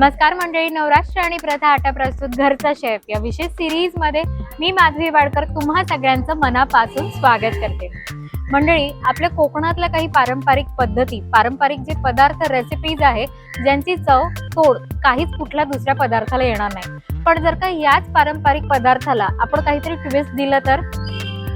नमस्कार मंडळी नवराष्ट्र आणि प्रथा आटा प्रस्तुत घरचा शेफ या विशेष सिरीजमध्ये मी माधवी वाडकर तुम्हा सगळ्यांचं मनापासून स्वागत करते. मंडळी आपल्या कोकणातल्या काही पारंपरिक पद्धती पारंपरिक जे पदार्थ रेसिपीज आहे ज्यांची चव तोड काहीच कुठल्या दुसऱ्या पदार्थाला येणार नाही. पण जर का याच पारंपरिक पदार्थाला आपण काहीतरी ट्विस्ट दिलं तर?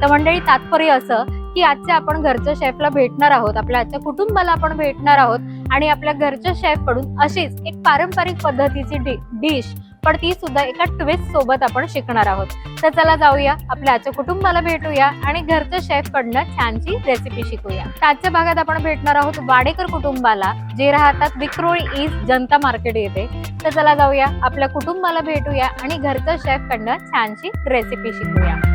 तर मंडळी तात्पर्य असं की आजच्या आपण घरच्या शेफला भेटणार आहोत आपल्या आजच्या कुटुंबाला आपण भेटणार आहोत आणि आपल्या घरच्या शेफकडून अशीच एक पारंपरिक पद्धतीची डिश पण ती सुद्धा एका ट्विस्ट सोबत आपण शिकणार आहोत. तर चला जाऊया आपल्या आजच्या कुटुंबाला भेटूया आणि घरच्या शेफ कडनं छानशी रेसिपी शिकूया. तर आजच्या भागात आपण भेटणार आहोत वाडेकर कुटुंबाला जे राहतात विक्रोळी ईस्ट जनता मार्केट येथे. तर चला जाऊया आपल्या कुटुंबाला भेटूया आणि घरच्या शेफ कडनं छानशी रेसिपी शिकूया.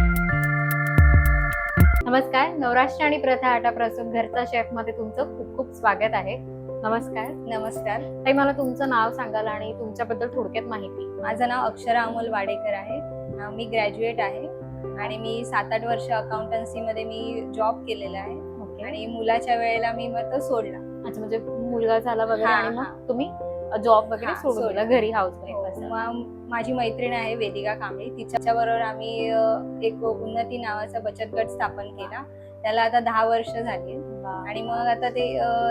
नमस्कार. नवराष्ट्र आणि प्रथा आटा प्रस्तुत घरचा शेफमध्ये तुमचं खूप खूप स्वागत आहे. नमस्कार. नमस्कार. ताई मला तुमचं नाव सांगाल आणि तुमच्याबद्दल थोडक्यात माहिती. माझं नाव अक्षरा अमोल वाडेकर आहे. मी ग्रॅज्युएट आहे आणि मी सात आठ वर्ष अकाउंटन्सी मध्ये मी जॉब केलेला आहे आणि मुलाच्या वेळेला मी मग तो सोडला. अच्छा म्हणजे मुलगा झाला वगैरे आणि. मग तुम्ही जॉब वगैरे सोडून. घरी हाऊस वाईफ असं माझी मैत्रीण आहे वेदिका कांबळे. तिच्याबरोबर आम्ही एक उन्नती नावाचा बचत गट स्थापन केला. त्याला आता दहा वर्ष झाली. आणि मग आता ते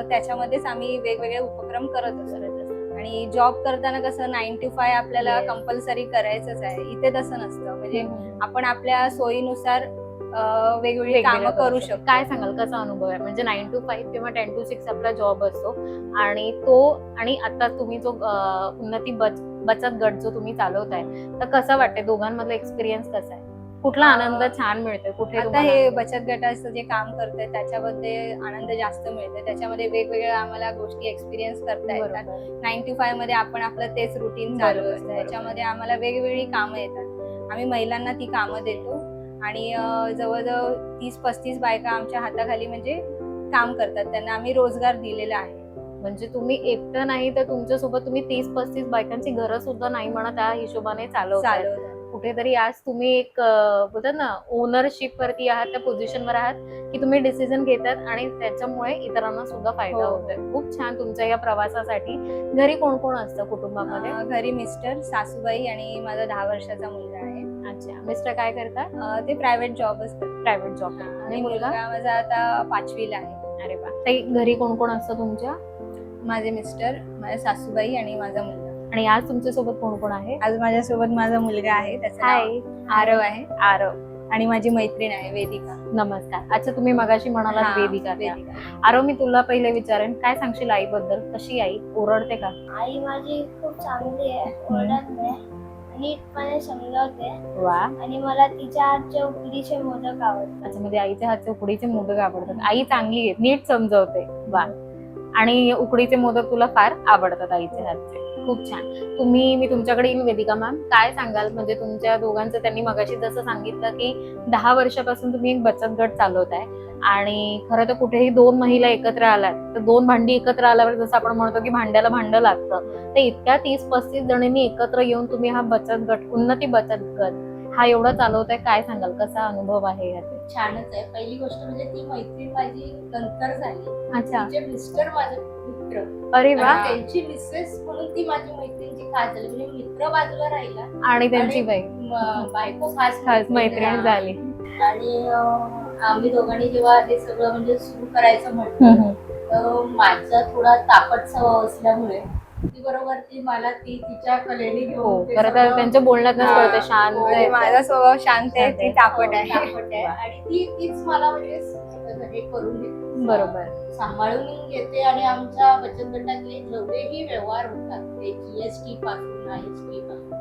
त्याच्यामध्येच आम्ही वेगवेगळे उपक्रम करत असतो. आणि जॉब करताना कसं नाईन टू फाय आपल्याला. कंपल्सरी करायचंच आहे. इथे तसं नसतं. म्हणजे. आपण आपल्या सोयीनुसार वेगवेगळी कामं करू शकतो. काय सांगाल? कसा अनुभव आहे? म्हणजे नाईन टू फाईव्ह किंवा टेन टू सिक्स आपला जॉब असतो आणि तो आणि आता तुम्ही जो उन्नती बच बचत गट जो तुम्ही चालवताय तर कसं वाटतंय? दोघांमधला एक्सपिरियन्स कसा आहे? कुठला आनंद छान मिळतोय? कुठे आता हे? बचत गटाचं जे काम करतंय त्याच्यामध्ये आनंद जास्त मिळतोय. त्याच्यामध्ये वेगवेगळ्या आम्हाला गोष्टी एक्सपिरियन्स करता येतात. नाईन टू फायमध्ये आपण आपलं तेच रुटीन चालू असतं. त्याच्यामध्ये आम्हाला वेगवेगळी कामं येतात. आम्ही महिलांना ती कामं देतो. आणि जवळजवळ तीस पस्तीस बायका आमच्या हाताखाली म्हणजे काम करतात. त्यांना आम्ही रोजगार दिलेला आहे. म्हणजे तुम्ही एकटं नाही तर तुमच्यासोबत तुम्ही तीस पस्तीस बायकांची घरं सुद्धा नाही म्हणा त्या हिशोबाने चालवतात कुठेतरी आज तुम्ही एक बोलतात ना ओनरशिप वरती आहात त्या पोझिशन वर आहात की तुम्ही डिसिजन घेतात आणि त्याच्यामुळे इतरांना सुद्धा फायदा हो. होतोय. खूप छान तुमच्या या प्रवासासाठी. घरी कोण कोण असतं कुटुंबामध्ये? घरी मिस्टर सासूबाई आणि माझा दहा वर्षाचा मुलगा आहे. अच्छा. मिस्टर काय करतात? ते प्रायव्हेट जॉबच करतात. प्रायव्हेट जॉब आणि मुलगा माझा आता पाचवीला आहे. अरे वा. ताई घरी कोण कोण असतं तुमच्या? माझे मिस्टर माझ्या सासूबाई आणि माझा मुलगा. आणि आज तुमच्यासोबत कोण कोण आहे? आज माझ्यासोबत माझा मुलगा आहे त्याचं हाय आरव आहे. आरव. आणि माझी मैत्रीण आहे वेदिका. नमस्कार. अच्छा तुम्ही मगाशी म्हणालात हा, वेदिका. आरव मी तुला पहिले विचारेन काय सांगशील आईबद्दल? कशी आई? ओरडते का? आई माझी खूप चांगली आहे ओरडत नाही. नीटपणे समजावते. वा. आणि मला तिच्या हातचे उकडीचे मोदक आवडतात. अच्छा म्हणजे आईच्या हातचे उकडीचे मोदक आवडतात. आई चांगली आहे नीट समजवते. वा. आणि उकडीचे मोदक तुला फार आवडतात आईचे हातचे. खूप छान. तुम्ही मी तुमच्याकडे येईन वेदिका मॅम. काय सांगाल? म्हणजे तुमच्या दोघांचं त्यांनी मगाशी जसं सांगितलं की दहा वर्षापासून तुम्ही एक बचत गट चालवताय आणि खरं तर कुठेही दोन महिला एकत्र आल्यात तर दोन भांडी एकत्र आल्यावर जसं आपण म्हणतो की भांड्याला भांडं लागतं तर इतक्या तीस पस्तीस जणींनी एकत्र येऊन तुम्ही हा बचत गट उन्नती बचत गट हा एवढा चालवताय काय सांगाल? कसा अनुभव आहे छानच आहे. पहिली गोष्ट म्हणजे ती मैत्रीण माझी नंतर झाली. अच्छा. तिचे मिस्टर माझे मित्र. अरे वा. आणि त्यांची मिसेस म्हणून ती माझी मैत्रिणीची खास झाली. म्हणजे मित्र बाजूला राहिला. आणि त्यांची बाई. म- बायको खास खास मैत्रीण झाली. आणि अं, आम्ही दोघांनी जेव्हा हे सगळं म्हणजे सुरू करायचं म्हटलं तर माझा थोडा तापट स्वभाव असल्यामुळे ती बरोबर ती मला ती तिच्या कलेने हो घेऊन ते खरं तर सगळं- त्यांच्या बोलण्यातच हा. कळतं शांत हो, आणि आहे. माझा स्वभाव शांत आहे. ती तापट आहे तापट आहे आणि ती तीच मला म्हणजे हे करून घेते बरोबर सांभाळून घेते आणि आमच्या बचत गटातले जेवढेही व्यवहार होतात ते जीएसटी पासून आय एस टी पासून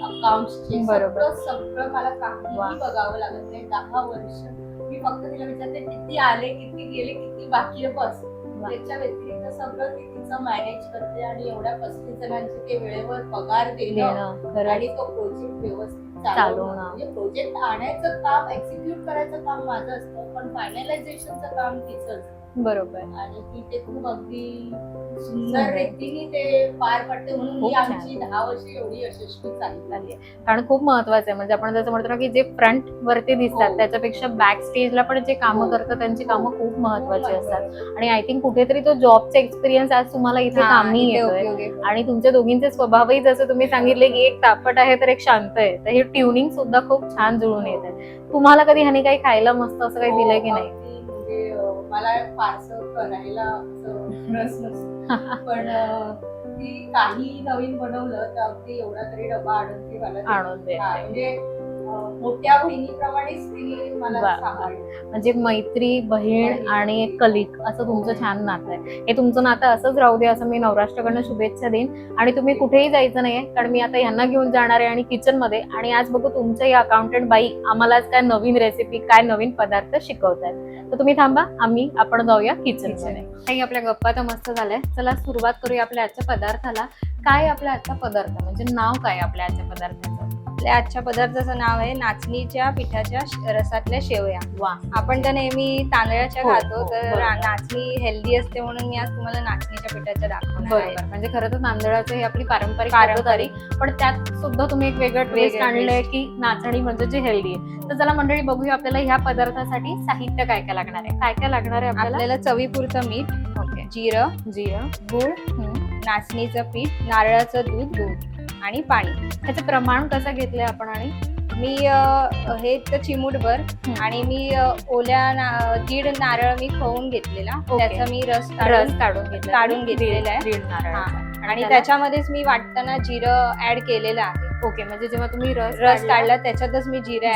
अकाउंटचे बरोबर. सगळं सगळं मला वा. काहीही बघावं लागत नाही दहा वर्ष मी फक्त तिला विचारते किती आले किती गेले किती बाकी आहे बस वा. त्याच्या व्यतिरिक्त सगळं ती तिचं जणांचं मॅनेज करते आणि एवढ्या पस्तीस जणांचे ते वेळेवर पगार देणं आणि तो प्रोजेक्ट व्यवस्थित चालवणं. म्हणजे प्रोजेक्ट आणायचं काम एक्झिक्यूट करायचं काम माझं असतं पण फायनलायझेशनचं काम तिचंच. बरोबर. आणि ती ते खूप अगदी सुंदर रीतीने ते पार पडते म्हणून खूप ही छान. आमची दहा वर्ष एवढी यशस्वी चालली झाली आहे. कारण खूप महत्वाचं आहे म्हणजे आपण जसं म्हणतो ना की जे फ्रंट वरती दिसतात हो. त्याच्यापेक्षा बॅक स्टेजला पण जे कामं हो. करतात त्यांची कामं खूप महत्वाची असतात आणि आय थिंक कुठेतरी तो जॉबचा एक्सपिरियन्स आज तुम्हाला इथे हा, कामी येतोय. आणि तुमच्या दोघींचे स्वभावही जसं तुम्ही सांगितले की एक तापट आहे तर एक शांत आहे तर हे ट्युनिंग सुद्धा खूप छान जुळून येत आहे तुम्हाला कधी ह्याने काही खायला मस्त असं काही दिलंय की नाही मला फारसं करायला रस नसतो पण ती काही नवीन बनवलं तर अगदी एवढा तरी डबा आणून ती मला. आणून म्हणजे मोठ्या बहिणीप्रमाणेच मला म्हणजे मैत्री बहीण आणि एक कलिक असं तुमचं छान नातं आहे. हे तुमचं नातं असंच राहू दे असं मी नवराष्ट्राकडनं शुभेच्छा देईन. आणि तुम्ही कुठेही जायचं नाहीये कारण मी आता यांना घेऊन जाणार आहे आणि किचनमध्ये आणि आज बघू तुमच्या या अकाउंटंट बाई आम्हाला काय नवीन रेसिपी काय नवीन पदार्थ शिकवतायत तर तुम्ही थांबा आम्ही आपण जाऊया किचन. मध्ये काही आपल्या गप्पा तर मस्त झाल्या. चला सुरुवात करूया आपल्या आजच्या पदार्थाला. काय आपल्या आजचा पदार्थ? म्हणजे नाव काय आपल्या आजच्या पदार्थाचं? आपल्या आजच्या पदार्थाचं नाव आहे नाचणीच्या पिठाच्या रसातल्या शेवया. वा. आपण तर नेहमी तांदळाच्या हो, खातो हो, तर. नाचणी हेल्दी असते म्हणून मी आज तुम्हाला नाचणीच्या पिठाच्या दाखवणार बरोबर. म्हणजे खरं तर तांदळाचं ही आपली पारंपरिक पारंपरिक. पण त्यात सुद्धा तुम्ही एक वेगळं ट्विस्ट आणलंय. की नाचणी म्हणजे जे हेल्दी आहे. तर चला मंडळी बघूया आपल्याला ह्या पदार्थासाठी साहित्य काय काय लागणार आहे. काय काय लागणार आहे आपल्याला? चवीपुरतं मीठ ओके. जिरं जिरं. गूळ. नाचणीचं पीठ नारळाचं दूध दूध आणि पाणी. ह्याचं प्रमाण कसं घेतलंय आपण आणि? मी हे तर चिमूटभर. आणि मी ओल्या ना- दीड नारळ मी खवून घेतलेला. त्याचा मी रस रस काढून घेतला काढून घेतलेला आहे. दीड नारळाचा. आणि त्याच्यामध्येच मी वाटताना जिरं ऍड केलेलं आहे. ओके. म्हणजे जेव्हा तुम्ही रस रस काढला त्याच्यातच मी जिरं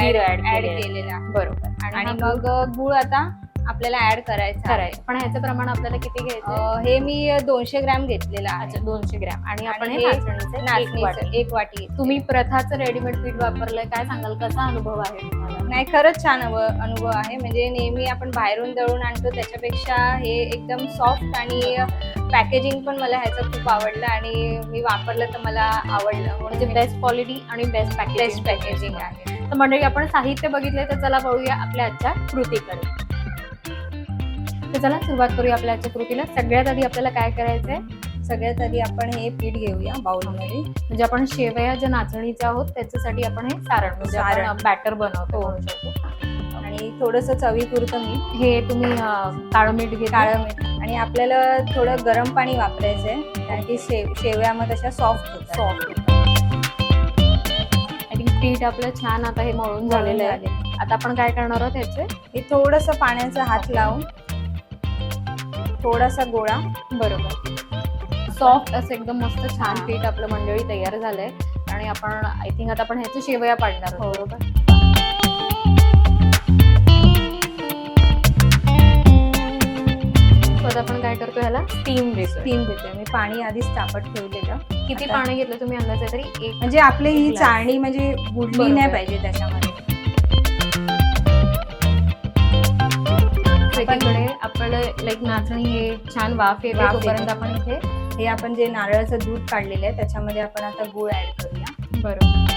ऍड केलेलं बरोबर. आणि मग गूळ आता आपल्याला ऍड करायचं आहे. करायचं. पण ह्याचं प्रमाण आपल्याला किती घ्यायचं अ, हे मी दोनशे ग्राम घेतलेलं आहे. अच्छा दोनशे ग्रॅम. आणि आपण आणि हे हे नाचणीचं एक नाचणीचं वाटी. एक वाटी तुम्ही प्रथाचं रेडीमेड पीठ वापरलंय काय सांगाल? कसा अनुभव आहे तुम्हाला? नाही खरंच छान अव- अनुभव आहे. म्हणजे नेहमी आपण बाहेरून दळून आणतो त्याच्यापेक्षा हे एकदम सॉफ्ट आणि पॅकेजिंग पण मला ह्याचं खूप आवडलं आणि मी वापरलं तर मला आवडलं. म्हणजे बेस्ट क्वालिटी आणि बेस्ट पॅकेजिंग बेस्ट पॅकेजिंग आहे. तर मंडळी आपण साहित्य बघितले तर चला बघूया आपल्या आजच्या कृतीकडे. तर चला सुरुवात करूया आपल्या आजच्या कृतीला सगळ्यात आधी आपल्याला काय करायचंय? सगळ्यात आधी आपण हे पीठ घेऊया बाउलमध्ये. म्हणजे आपण शेवया ज्या नाचणीच्या आहोत त्याच्यासाठी आपण हे सारण म्हणजे. आपण बॅटर बनवतो. म्हणू शकतो. आणि थोडस चवीपुरतं मीठ. हे तुम्ही अं, काळं मीठ घेता काळं मीठ. आणि आपल्याला थोडं गरम पाणी वापरायचंय कारण की शेव शेवया मग तशा सॉफ्ट सॉफ्ट आय थिंक पीठ आपलं छान आता हे मळून झालेलं आहे. आता आपण काय करणार आहोत ह्याचे हे थोडस पाण्याचा हात लावून थोडासा गोळा. बरोबर. सॉफ्ट असं एकदम मस्त छान. पीठ आपलं मंडळी तयार झालंय. आणि आपण आय थिंक आता आपण ह्याचे शेवया पाडणार आहोत. बरोबर. आपण काय करतो ह्याला? स्टीम देतो स्टीम देते मी पाणी आधीच तापत ठेवलेलं. किती पाणी घेतलं तुम्ही अंदाजे तरी? एक म्हणजे आपली ही. चाळणी म्हणजे बुडली. नाही पाहिजे त्याच्यामध्ये. आपल्याला लाईक नाचणी हे छान वाफ येते वाफ तोपर्यंत येते. आपण इथे हे आपण जे नारळाचं दूध काढलेलं आहे त्याच्यामध्ये आपण आता गुळ ऍड करूया. बरोबर.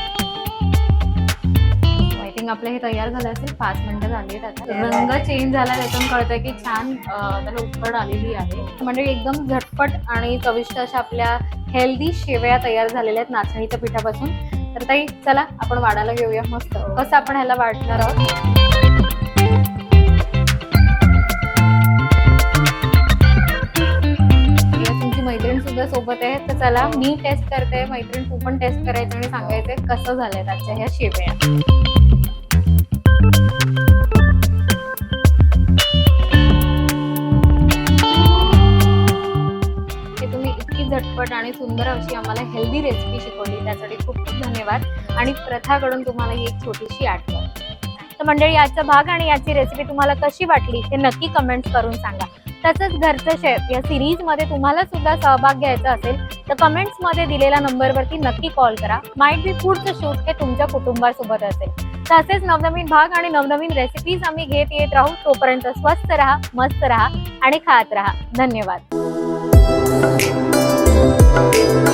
आय थिंक आपलं हे तयार झालं असेल. पाच मिनिटं झाली आता. रंग चेंज झाला त्यातून कळतंय की छान त्याला उकड आलेली आहे. म्हणजे एकदम झटपट आणि चविष्ट अशा आपल्या हेल्दी शेवया तयार झालेल्या आहेत नाचणीच्या पिठापासून. तर ताई चला आपण वाढायला घेऊया मस्त. कसं आपण ह्याला वाढणार आहोत? मैत्रीण सोबत आहे तर चला मी टेस्ट करते. मैत्रीण तू पण टेस्ट करायचं आणि सांगायचंय कसं झालंय त्याच्या ह्या शेवया तुम्ही इतकी झटपट आणि सुंदर अशी आम्हाला हेल्दी रेसिपी शिकवली. त्यासाठी खूप खूप धन्यवाद. आणि प्रथाकडून तुम्हाला ही एक छोटीशी आठवण. तर मंडळी आजचा भाग आणि याची रेसिपी तुम्हाला कशी वाटली ते नक्की कमेंट्स करून सांगा. तसंच घरचं शेफ या सिरीजमध्ये तुम्हाला सुद्धा सहभाग घ्यायचा असेल तर कमेंट्समध्ये दिलेल्या नंबरवरती नक्की कॉल करा. माइट बी फूडचं शूट हे तुमच्या कुटुंबासोबत असेल. तसेच नवनवीन भाग आणि नवनवीन रेसिपीज आम्ही घेत येत राहू. तोपर्यंत स्वस्त राहा मस्त राहा आणि खात राहा. धन्यवाद धन्यवाद.